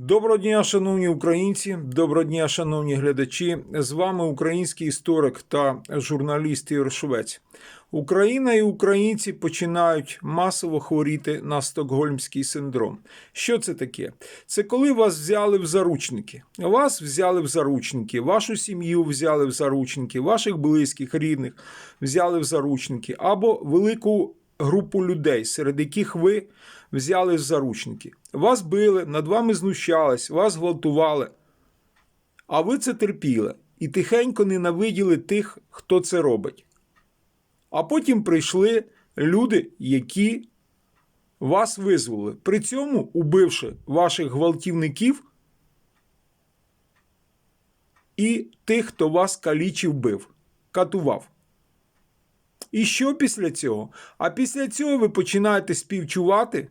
Доброго дня, шановні українці, доброго дня, шановні глядачі. З вами український історик та журналіст Ігор Швець. Україна і українці починають масово хворіти на стокгольмський синдром. Що це таке? Це коли вас взяли в заручники. Вас взяли в заручники, вашу сім'ю взяли в заручники, ваших близьких, рідних взяли в заручники, або велику групу людей, серед яких ви взяли заручники. Вас били, над вами знущались, вас гвалтували. А ви це терпіли і тихенько ненавиділи тих, хто це робить. А потім прийшли люди, які вас визволили. При цьому, убивши ваших гвалтівників і тих, хто вас калічив бив, катував. І що після цього? А після цього ви починаєте співчувати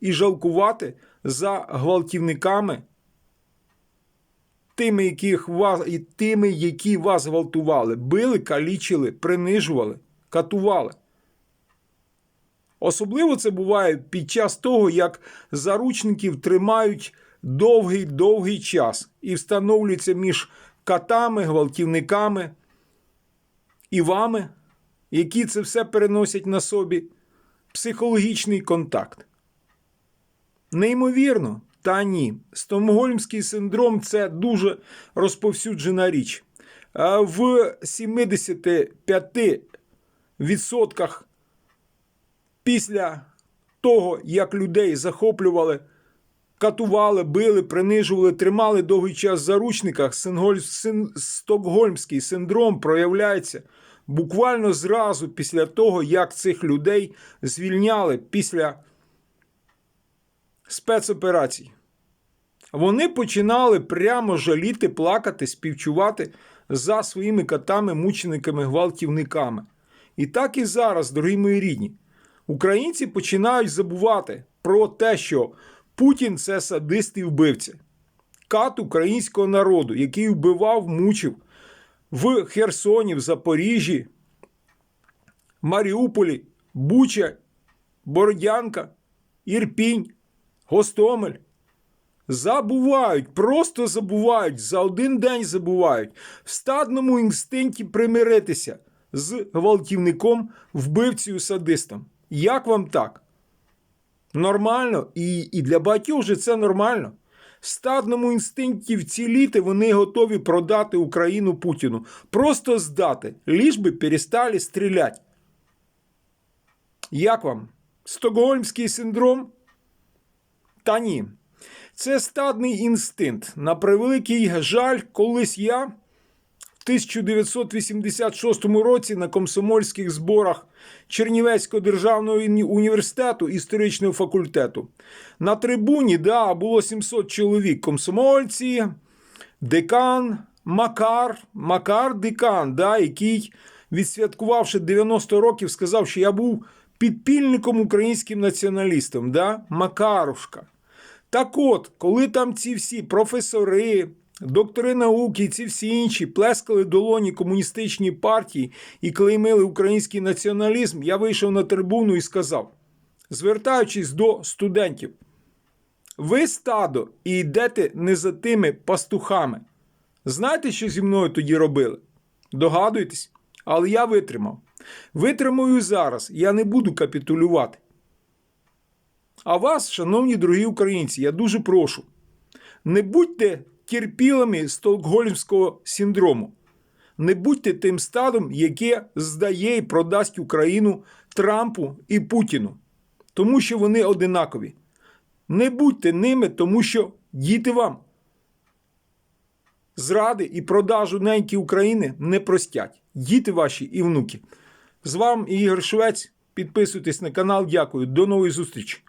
і жалкувати за гвалтівниками, тими, яких вас, і тими, які вас гвалтували, били, калічили, принижували, катували. Особливо це буває під час того, як заручників тримають довгий-довгий час і встановлюється між катами, гвалтівниками і вами, які це все переносять на собі, психологічний контакт. Неймовірно, та ні. Стокгольмський синдром це дуже розповсюджена річ. В 75% після того, як людей захоплювали, катували, били, принижували, тримали довгий час в заручниках, стокгольмський синдром проявляється буквально зразу після того, як цих людей звільняли після спецоперацій. Вони починали прямо жаліти, плакати, співчувати за своїми катами, мучениками, гвалтівниками. І так і зараз, дорогі мої рідні, українці починають забувати про те, що Путін це садист і вбивця, кат українського народу, який вбивав, мучив в Херсоні, в Запоріжжі, Маріуполі, Буча, Бородянка, Ірпінь, Гостомель. Забувають, просто забувають, за один день забувають в стадному інстинкті примиритися з гвалтівником, вбивцею садистом. Як вам так? Нормально, і, і для багатьох же це нормально. Стадному інстинкті вціліти вони готові продати Україну Путіну. Просто здати, ліж би перестали стріляти. Як вам? Стокгольмський синдром? Та ні. Це стадний інстинкт. На превеликий жаль, колись я 1986 році на комсомольських зборах Чернівецького державного університету історичного факультету. На трибуні да, було 700 чоловік. Комсомольці, декан, Макар, Макар декан, да, який, відсвяткувавши 90 років, сказав, що я був підпільником українським націоналістом. Да? Макарушка. Так от, коли там ці всі професори, доктори науки, і ці всі інші плескали долоні комуністичній партії і клеймили український націоналізм, я вийшов на трибуну і сказав, звертаючись до студентів, ви стадо і йдете не за тими пастухами. Знаєте, що зі мною тоді робили? Догадуєтесь? Але я витримав. Витримую зараз, я не буду капітулювати. А вас, шановні дорогі українці, я дуже прошу, не будьте терпілими стокгольмського синдрому. Не будьте тим стадом, яке здає і продасть Україну Трампу і Путіну, тому що вони одинакові. Не будьте ними, тому що діти вам зради і продажу неньки України не простять. Діти ваші і внуки. З вами Ігор Швець. Підписуйтесь на канал. Дякую. До нової зустрічі.